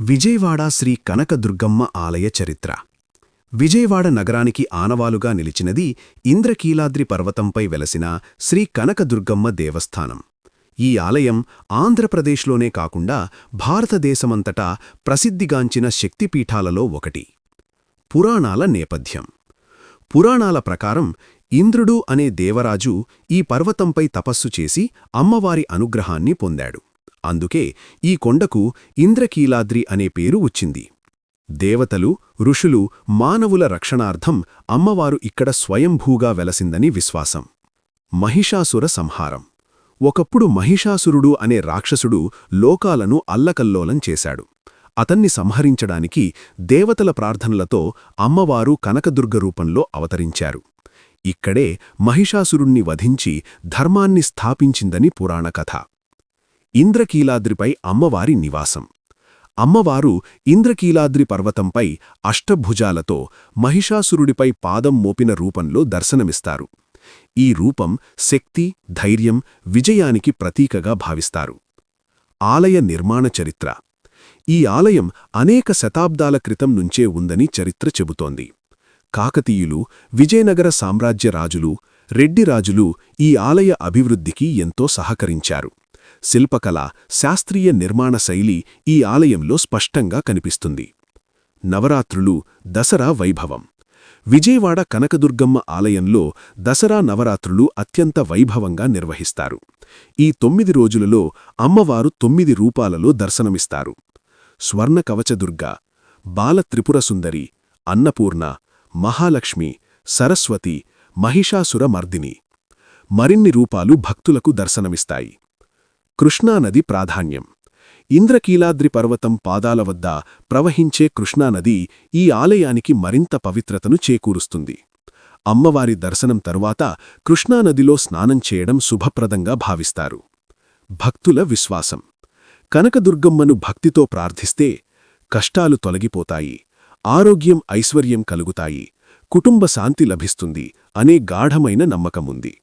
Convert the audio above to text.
విజయవాడ శ్రీ కనకదుర్గమ్మ ఆలయ చరిత్ర. విజయవాడ నగరానికి ఆనవాలుగా నిలిచినది ఇంద్రకీలాద్రి పర్వతంపై వెలసిన శ్రీ కనకదుర్గమ్మ దేవస్థానం. ఈ ఆలయం ఆంధ్రప్రదేశ్లోనే కాకుండా భారతదేశమంతటా ప్రసిద్ధిగాంచిన శక్తిపీఠాలలో ఒకటి. పురాణాల నేపథ్యం. పురాణాల ప్రకారం ఇంద్రుడు అనే దేవరాజు ఈ పర్వతంపై తపస్సు చేసి అమ్మవారి అనుగ్రహాన్ని పొందాడు. అందుకే ఈ కొండకు ఇంద్రకీలాద్రి అనే పేరు వచ్చింది. దేవతలు ఋషులు మానవుల రక్షణార్థం అమ్మవారు ఇక్కడ స్వయంభూగా వెలసిందని విశ్వాసం. మహిషాసుర సంహారం. ఒకప్పుడు మహిషాసురుడు అనే రాక్షసుడు లోకాలను అల్లకల్లోలం చేశాడు. అతన్ని సంహరించడానికి దేవతల ప్రార్థనలతో అమ్మవారు కనకదుర్గ రూపంలో అవతరించారు. ఇక్కడే మహిషాసురుణ్ణి వధించి ధర్మాన్ని స్థాపించిందని పురాణకథ. ఇంద్రకీలాద్రిపై అమ్మవారి నివాసం. అమ్మవారు ఇంద్రకీలాద్రి పర్వతంపై అష్టభుజాలతో మహిషాసురుడిపై పాదం మోపిన రూపంలో దర్శనమిస్తారు. ఈ రూపం శక్తి ధైర్యం విజయానికి ప్రతీకగా భావిస్తారు. ఆలయ నిర్మాణ చరిత్ర. ఈ ఆలయం అనేక శతాబ్దాల క్రితం నుంచే ఉందని చరిత్ర చెబుతోంది. కాకతీయులు విజయనగర సామ్రాజ్య రాజులు రెడ్డి రాజులు ఈ ఆలయ అభివృద్ధికి ఎంతో సహకరించారు. శిల్పకళ శాస్త్రీయ నిర్మాణ శైలి ఈ ఆలయంలో స్పష్టంగా కనిపిస్తుంది. నవరాత్రులు దసరా వైభవం. విజయవాడ కనకదుర్గమ్మ ఆలయంలో దసరా నవరాత్రులు అత్యంత వైభవంగా నిర్వహిస్తారు. ఈ తొమ్మిది రోజులలో అమ్మవారు తొమ్మిది రూపాలలో దర్శనమిస్తారు. స్వర్ణ కవచదుర్గ బాలత్రిపురసుందరి అన్నపూర్ణ మహాలక్ష్మి సరస్వతి మహిషాసుర మర్దిని మరిన్ని రూపాలు భక్తులకు దర్శనమిస్తాయి. కృష్ణానది ప్రాధాన్యం. ఇంద్రకీలాద్రి పర్వతం పాదాల వద్ద ప్రవహించే కృష్ణానది ఈ ఆలయానికి మరింత పవిత్రతను చేకూరుస్తుంది. అమ్మవారి దర్శనం తరువాత కృష్ణానదిలో స్నానం చేయడం శుభప్రదంగా భావిస్తారు. భక్తుల విశ్వాసం. కనకదుర్గమ్మను భక్తితో ప్రార్థిస్తే కష్టాలు తొలగిపోతాయి ఆరోగ్యం ఐశ్వర్యం కలుగుతాయి కుటుంబ శాంతి లభిస్తుంది అనే గాఢమైన నమ్మకముంది.